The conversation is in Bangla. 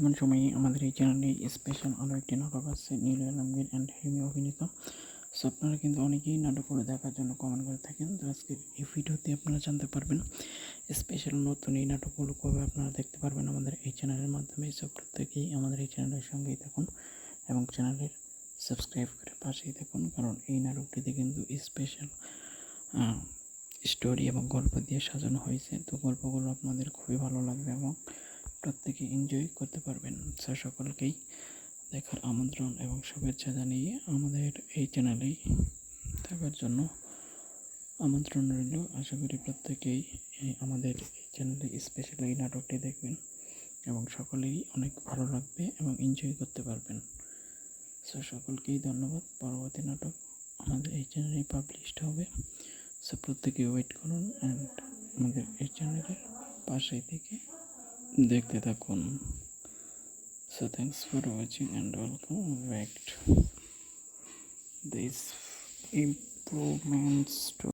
বর্তমান সময়ে আমাদের এই চ্যানেলে স্পেশাল আরও একটি নাটক আছে নীল আলমগীর অ্যান্ড হেমি অভিনীত। সো আপনারা কিন্তু অনেকেই নাটকগুলো দেখার জন্য কমেন্ট করে থাকেন। তো আজকের এই ভিডিওতে আপনারা জানতে পারবেন স্পেশাল নতুন এই নাটকগুলো কবে আপনারা দেখতে পারবেন আমাদের এই চ্যানেলের মাধ্যমে। সো প্রত্যেকেই আমাদের এই চ্যানেলের সঙ্গেই থাকুন এবং চ্যানেলের সাবস্ক্রাইব করে পাশেই থাকুন। কারণ এই নাটকটিতে কিন্তু স্পেশাল স্টোরি এবং গল্প দিয়ে সাজানো হয়েছে। তো গল্পগুলো আপনাদের খুবই ভালো লাগবে এবং প্রত্যেকে এনজয় করতে পারবেন। স্যার, সকলকেই দেখার আমন্ত্রণ এবং শুভেচ্ছা জানিয়ে আমাদের এই চ্যানেলেই থাকার জন্য আমন্ত্রণ রইল। আশা করি প্রত্যেকেই আমাদের এই চ্যানেলে স্পেশাল এই নাটকটি দেখবেন এবং সকলেই অনেক ভালো লাগবে এবং এনজয় করতে পারবেন। সো সকলকেই ধন্যবাদ। পরবর্তী নাটক আমাদের এই চ্যানেলেই পাবলিশড হবে। সো প্রত্যেকে ওয়েট করুন অ্যান্ড আমাদের এই চ্যানেলের পাশেই থেকে দেখতে থাকুন so thanks for watching and welcome back this improvements to